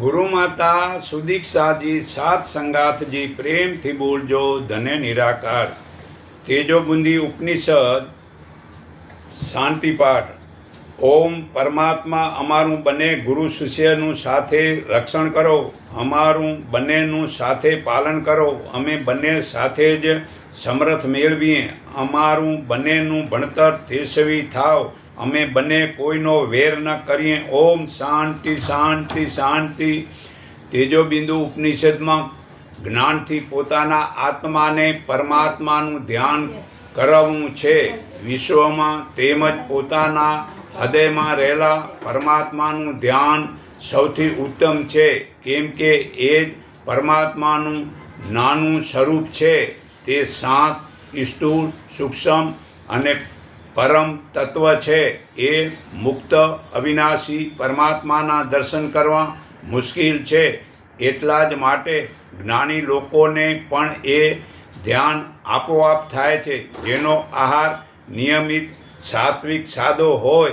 ગુરુમાતા સુદીક્ષાજી સાત સંગાથજી પ્રેમથી બોલજો ધને નિરાકાર. તેજો બુંદી ઉપનિષદ, શાંતિપાઠ. ઓમ પરમાત્મા અમારું બંને ગુરુ શિષ્યનું સાથે રક્ષણ કરો, અમારું બંનેનું સાથે પાલન કરો, અમે બંને સાથે જ સમર્થ મેળવીએ. અમારું બંનેનું ભણતર તેજસ્વી થાવ. અમે બંને કોઈનો વેર ન કરીએ. ઓમ શાંતિ શાંતિ શાંતિ. તેજો બિંદુ ઉપનિષદમાં જ્ઞાનથી પોતાના આત્માને પરમાત્માનું ધ્યાન કરવું છે. વિશ્વમાં તેમજ પોતાના હૃદયમાં રહેલા પરમાત્માનું ધ્યાન સૌથી ઉત્તમ છે. કેમ કે એ જ પરમાત્માનું નાનું સ્વરૂપ છે. તે શાંત સ્થૂળ સૂક્ષ્મ અને પરમ તત્વ છે. એ મુક્ત અવિનાશી પરમાત્માના દર્શન કરવા મુશ્કેલ છે. એટલા જ માટે જ્ઞાની લોકોને પણ એ ધ્યાન આપોઆપ થાય છે. જેનો આહાર નિયમિત સાત્વિક સાદો હોય,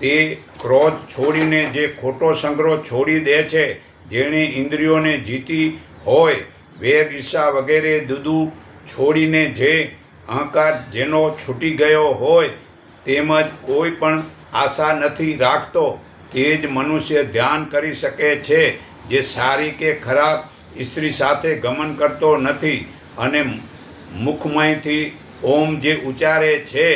તે ક્રોધ છોડીને જે ખોટો સંગ્રહ છોડી દે છે, જેણે ઇન્દ્રિયોને જીતી હોય, વેર ઈર્ષા વગેરે દૂધું છોડીને જે અહંકાર જેનો છૂટી ગયો હોય તેમજ કોઈ પણ આશા નથી રાખતો, તે જ મનુષ્ય ધ્યાન કરી શકે છે, જે સારી કે ખરાબ સ્ત્રી સાથે ગમન કરતો નથી અને મુખમયથી ઓમ જે ઉચ્ચારે છે,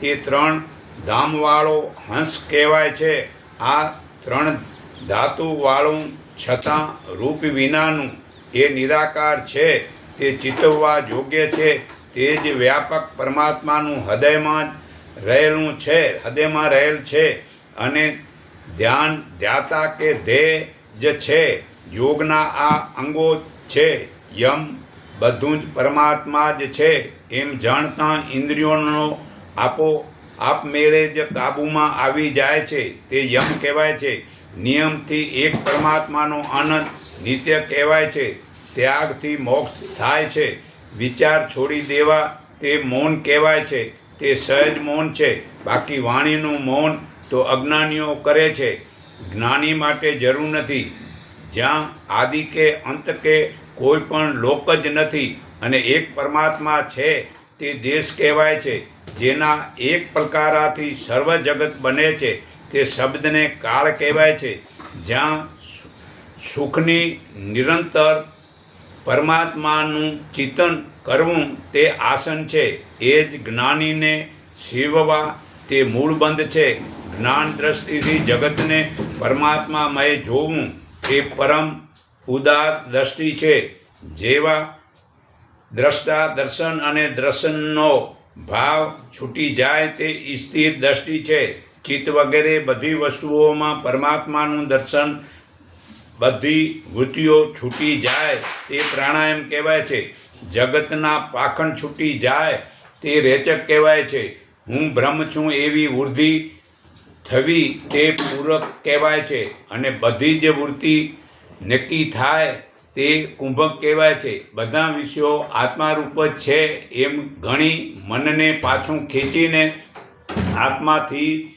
તે ત્રણ ધામવાળો હંસ કહેવાય છે. આ ત્રણ ધાતુવાળું છતાં રૂપ વિનાનું એ નિરાકાર છે, તે ચિતવવા યોગ્ય છે. તે જ વ્યાપક પરમાત્માનું હૃદયમાં જ રહેલું છે, હૃદયમાં રહેલ છે અને ધ્યાન ધ્યાતા કે ધ્યેય જ છે, યોગના આ અંગો છે, યમ બધું જ પરમાત્મા જ છે, એમ જાણતા ઇન્દ્રિયોનો આપો આપમેળે જ કાબૂમાં આવી જાય છે, તે યમ કહેવાય છે, નિયમથી એક પરમાત્માનો આનંદ નિત્ય કહેવાય છે, ત્યાગથી મોક્ષ થાય છે વિચાર છોડી દેવા તે મૌન કહેવાય છે, તે સહજ મૌન છે. બાકી વાણીનું મૌન તો અજ્ઞાનીઓ કરે છે. જ્ઞાની માટે જરૂર નથી. જ્યાં આદિ કે અંત કે કોઈ પણ લોક જ નથી અને એક પરમાત્મા છે તે દેશ કહેવાય છે, જેના એક પ્રકારાથી સર્વ જગત બને છે. તે શબ્દને કાળ કહેવાય છે. જ્યાં સુખની નિરંતર પરમાત્માનું ચિંતન કરવું તે આસન છે. એ જ જ્ઞાનીને સેવવા તે મૂળબંધ છે. જ્ઞાન દ્રષ્ટિથી જગતને પરમાત્મામય જોવું એ પરમ ઉદાર દ્રષ્ટિ છે. જેવા દ્રષ્ટા દર્શન અને દર્શનનો ભાવ છૂટી જાય તે સ્થિર દ્રષ્ટિ છે. ચિત્ત વગેરે બધી વસ્તુઓમાં પરમાત્માનું દર્શન બધી વૃત્તિઓ છૂટી જાય, તે પ્રાણાયામ કહેવાય છે. જગતના પાખંડ છૂટી જાય, તે રેચક કહેવાય છે. હું બ્રહ્મ છું એવી વૃદ્ધિ થવી તે પૂરક કહેવાય છે અને બધી જ વૃત્તિ નક્કી થાય તે કુંભક કહેવાય છે. બધા વિષયો આત્મારૂપ જ છે એમ ગણી મનને પાછું ખેંચીને આત્માથી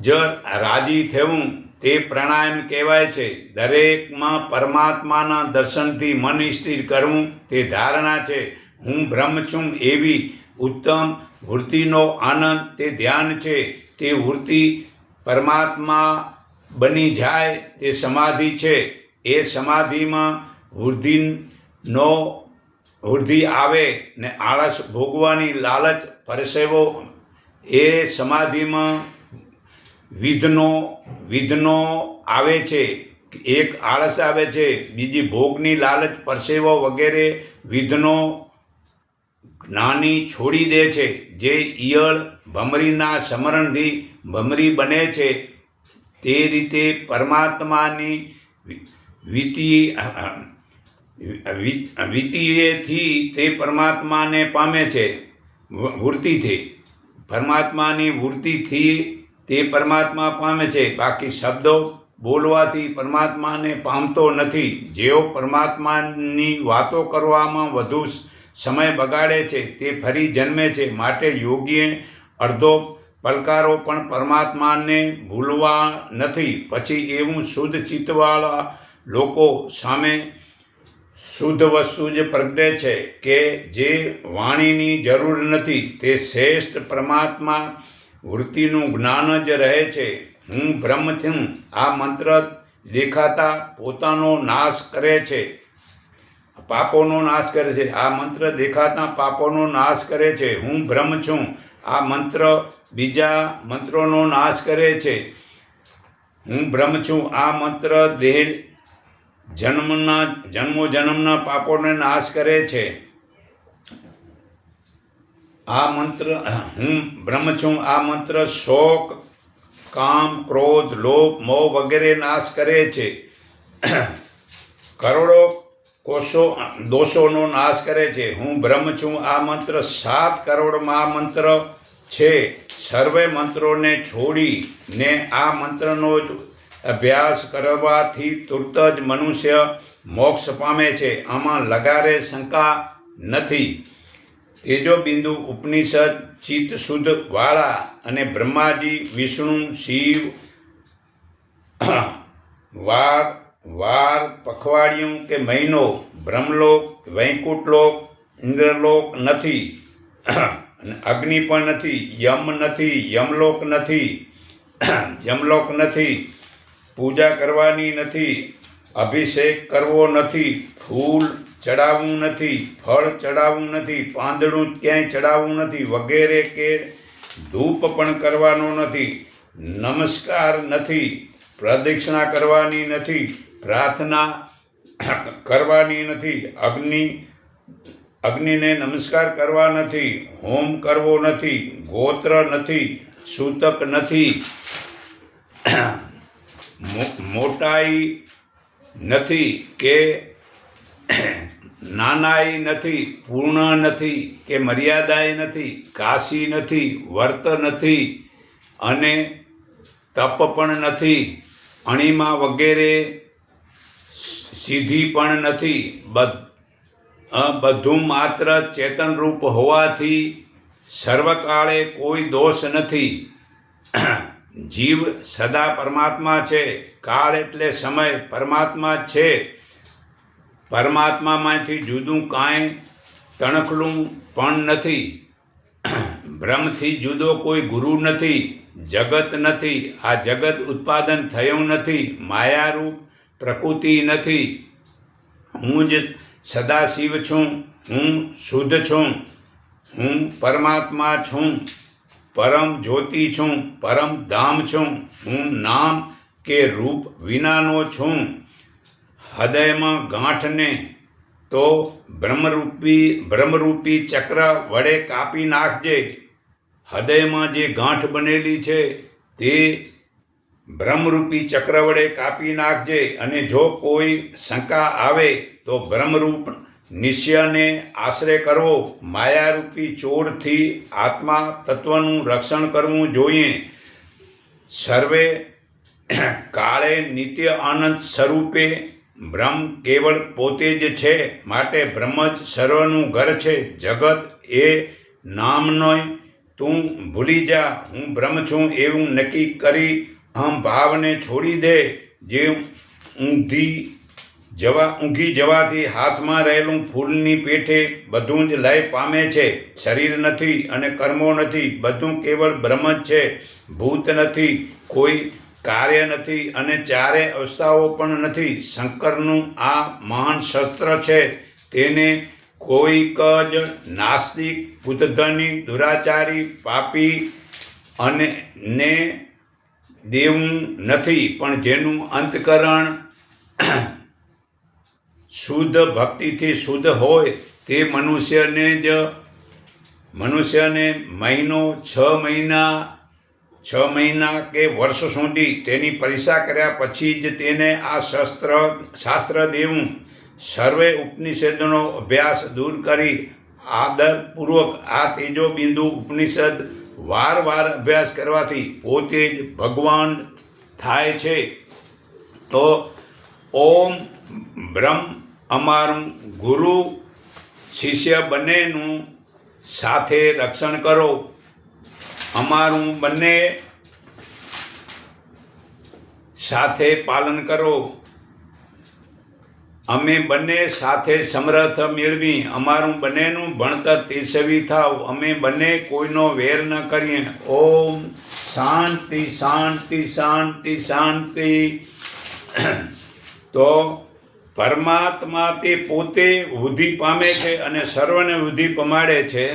જ રાજી થવું તે પ્રાણાયામ કહેવાય છે. દરેકમાં પરમાત્માના દર્શનથી મન સ્થિર કરવું તે ધારણા છે. હું બ્રહ્મ છું એવી ઉત્તમ વૃત્તિનો આનંદ તે ધ્યાન છે. તે વૃત્તિ પરમાત્મા બની જાય તે સમાધિ છે. એ સમાધિમાં વૃદ્ધિનો વૃદ્ધિ આવે ને આળસ ભોગવાની લાલચ પરસેવો એ સમાધિમાં વિધનો વિધનો આવે છે એક આળસ આવે છે બીજી ભોગની લાલચ પરસેવો વગેરે વિધનો જ્ઞાની છોડી દે છે જે ઈયળ ભમરીના સ્મરણથી ભમરી બને છે તે રીતે પરમાત્માની વિતિ વિતિએથી તે પરમાત્માને પામે છે વૃત્તિથી પરમાત્માની વૃત્તિથી તે પરમાત્મા પામે છે. બાકી શબ્દો બોલવાથી પરમાત્માને પામતો નથી. જેઓ પરમાત્માની વાતો કરવામાં વધુ સમય બગાડે છે, તે ફરી જન્મે છે. માટે યોગીએ અડધો પલકારો પણ પરમાત્માને ભૂલવા નથી. પછી એવું શુદ્ધ ચિત્તવાળા લોકો સામે શુદ્ધ વસ્તુ જે પ્રગટે છે કે જે વાણીની જરૂર નથી. તે શ્રેષ્ઠ પરમાત્મા વૃત્તિનું જ્ઞાન જ રહે છે. હું બ્રહ્મ છું આ મંત્ર દેખાતા પોતાનો નાશ કરે છે. પાપોનો નાશ કરે છે. આ મંત્ર દેખાતા પાપોનો નાશ કરે છે. હું બ્રહ્મ છું આ મંત્ર બીજા મંત્રોનો નાશ કરે છે. હું બ્રહ્મ છું આ મંત્ર દેહ જન્મના જન્મો જન્મના પાપોને નાશ કરે છે. આ મંત્ર, હું બ્રહ્મ છું, આ મંત્ર શોક, કામ, ક્રોધ, લોભ, મોહ વગેરે નાશ કરે છે. કરોડો કોષો, દોષોનો નાશ કરે છે. હું બ્રહ્મ છું, આ મંત્ર સાત કરોડમાં આ મંત્ર છે. સર્વે મંત્રોને છોડીને આ મંત્રનો જ અભ્યાસ કરવાથી તુરત જ મનુષ્ય મોક્ષ પામે છે. આમાં લગારે શંકા નથી. તેજો બિંદુ ઉપનિષદ, ચિત્ત શુદ્ધ વાળા અને બ્રહ્માજી, વિષ્ણુ, શિવ વાર વાર, પખવાડિયું કે મહિનો, બ્રહ્મલોક, વૈકુંઠલોક, ઇન્દ્રલોક નથી. અગ્નિ પણ નથી, યમ નથી, યમલોક નથી યમલોક નથી, પૂજા કરવાની નથી, અભિષેક કરવો નથી, ફૂલ ચડાવવું નથી, ફળ ચડાવવું નથી, પાંદડું ક્યાંય ચડાવવું નથી, વગેરે કે ધૂપ પણ કરવાનો નથી, નમસ્કાર નથી, પ્રદક્ષિણા કરવાની નથી, પ્રાર્થના કરવાની નથી, અગ્નિ, અગ્નિને નમસ્કાર કરવા નથી, હોમ કરવો નથી, ગોત્ર નથી, સૂતક નથી મોટાઈ નથી કે નાનાઈ નથી, પૂર્ણ નથી કે મર્યાદાય નથી, કાશી નથી, વર્ત નથી અને તપ પણ નથી, અણિમા વગેરે સીધી પણ નથી. બધું માત્ર ચેતનરૂપ હોવાથી સર્વકાળે કોઈ દોષ નથી. જીવ સદા પરમાત્મા છે, કાળ એટલે સમય પરમાત્મા છે. પરમાત્મામાંથી જુદું કાંઈ તણખલું પણ નથી. બ્રહ્મથી જુદો કોઈ ગુરુ નથી, જગત નથી, આ જગત ઉત્પાદન થયું નથી, માયારૂપ પ્રકૃતિ નથી. હું જ સદાશિવ છું, હું શુદ્ધ છું, હું પરમાત્મા છું, પરમ જ્યોતિ છું, પરમ ધામ છું, હું નામ કે રૂપ વિનાનો છું. હૃદયમાં ગાંઠને તો બ્રહ્મરૂપી બ્રહ્મરૂપી ચક્ર વડે કાપી નાખજે. હૃદયમાં જે ગાંઠ બનેલી છે તે બ્રહ્મરૂપી ચક્ર વડે કાપી નાખજે અને જો કોઈ શંકા આવે તો બ્રહ્મરૂપ નિશ્ચયને આશરે કરવો. માયારૂપી ચોરથી આત્મા તત્વનું રક્ષણ કરવું જોઈએ. સર્વે કાળે નિત્ય આનંદ સ્વરૂપે બ્રહ્મ કેવળ પોતે જ છે, માટે બ્રહ્મ જ સર્વનું ઘર છે, જગત એ નામનો તું ભૂલી જા, હું બ્રહ્મ છું એવું નક્કી કરી અહમ ભાવને છોડી દે, જે ઊંધી જવા, ઊંઘી જવાથી હાથમાં રહેલું ફૂલની પેઠે બધું જ લય પામે છે, શરીર નથી અને કર્મો નથી, બધું કેવળ બ્રહ્મ જ છે, ભૂત નથી, કોઈ કાર્ય નથી અને ચારે અવસ્થાઓ પણ નથી. શંકરનું આ મહાન શસ્ત્ર છે. તેને કોઈક જ નાસ્તિક બુદ્ધની દુરાચારી, પાપી અને ને દેવું નથી. પણ જેનું અંતકરણ શુદ્ધ ભક્તિથી શુદ્ધ હોય તે મનુષ્યને જ, મનુષ્યને મહિનો છ મહિના છ મહિના કે વર્ષ સુધી તેની પરીક્ષા કર્યા પછી જ તેને આ શસ્ત્ર, શાસ્ત્ર દેવું. સર્વે ઉપનિષદનો અભ્યાસ દૂર કરી આદરપૂર્વક આ તેજો બિંદુ ઉપનિષદ વાર વાર અભ્યાસ કરવાથી પોતે જ ભગવાન થાય છે. તો ઓમ બ્રહ્મ અમારું ગુરુ શિષ્ય બંનેનું સાથે રક્ષણ કરો. અમારું બંને સાથે પાલન કરો. અમે બંને સાથે સમર્થ મેળવી અમારું બંનેનું ભણતર તેસવી થાવ. અમે બંને કોઈનો વેર ન કરીએ. ઓમ શાંતિ શાંતિ શાંતિ શાંતિ. તો પરમાત્મા તે પોતે વૃદ્ધિ પામે છે અને સર્વને વૃદ્ધિ પમાડે છે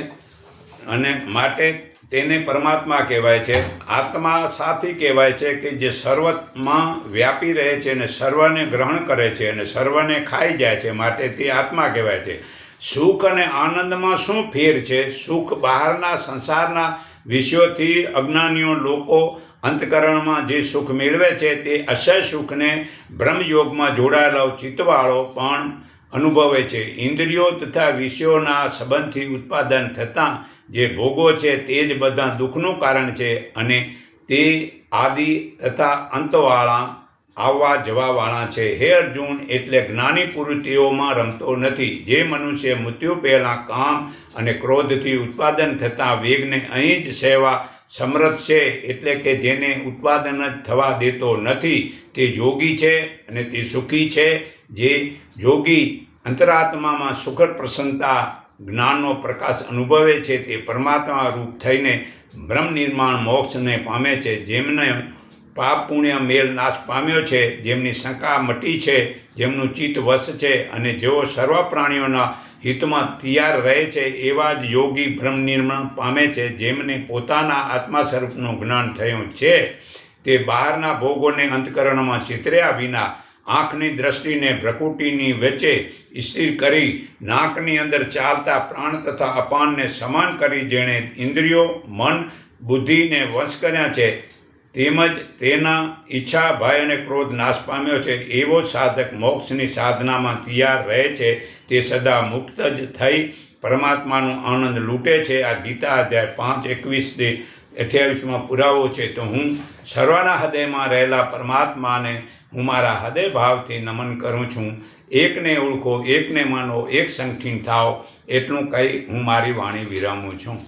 અને માટે તેને પરમાત્મા કહેવાય છે. આત્મા સાથી કહેવાય છે કે જે સર્વમાં વ્યાપી રહે છે અને સર્વને ગ્રહણ કરે છે અને સર્વને ખાઈ જાય છે માટે તે આત્મા કહેવાય છે. સુખ અને આનંદમાં શું ફેર છે? સુખ બહારના સંસારના વિષયોથી અજ્ઞાનીઓ લોકો અંતકરણમાં જે સુખ મેળવે છે તે અસહ સુખને બ્રહ્મયોગમાં જોડાયેલો ચિત્તવાળો પણ અનુભવે છે. ઇન્દ્રિયો તથા વિષયોના સંબંધથી ઉત્પાદન થતાં જે ભોગો છે તે જ બધા દુઃખનું કારણ છે અને તે આદિ તથા અંતવાળા આવવા જવાવાળા છે. હે અર્જુન, એટલે જ્ઞાની પુરુષ રમતો નથી. જે મનુષ્ય મૃત્યુ પહેલાં કામ અને ક્રોધથી ઉત્પાદન થતા વેગને અહીં જ સેવા સમર્થ છે, એટલે કે જેને ઉત્પાદન જ થવા દેતો નથી, તે યોગી છે અને તે સુખી છે. જે યોગી અંતરાત્મામાં સુખદ પ્રસન્નતા જ્ઞાનનો પ્રકાશ અનુભવે છે તે પરમાત્મા રૂપ થઈને બ્રહ્મ નિર્માણ મોક્ષને પામે છે. જેમને પાપ પુણ્ય મેલ નાશ પામ્યો છે, જેમની શંકા મટી છે, જેમનું ચિત્ત વશ છે અને જેઓ સર્વ પ્રાણીઓના હિતમાં તૈયાર રહે છે, એવા જ યોગી બ્રહ્મ નિર્માણ પામે છે, જેમને પોતાના આત્મા સ્વરૂપનું જ્ઞાન થયું છે. તે બહારના ભોગોને અંતકરણમાં ચિતર્યા વિના આંખની દ્રષ્ટિને ભ્રકુટીની વચ્ચે સ્થિર કરી નાકની અંદર ચાલતા પ્રાણ તથા અપાનને સમાન કરી જેણે ઇન્દ્રિયો, મન, બુદ્ધિને વશ કર્યા છે. તેમજ તેના ઈચ્છા, ભય અને ક્રોધ નાશ પામ્યો છે. એવો સાધક મોક્ષની સાધનામાં તૈયાર રહે છે. તે સદા મુક્ત જ થઈ પરમાત્માનો આનંદ લૂંટે છે. આ ગીતા અધ્યાય પાંચ એકવીસથી અઠ્યાવીસમાં પુરાવો છે, તો હું સર્વના હૃદયમાં રહેલા પરમાત્માને, હું મારા હૃદય ભાવથી નમન કરું છું. એકને ઓળખો, એકને માનો, એક સંગઠિન થાવ એટલું કહી હું મારી વાણી વિરામું છું.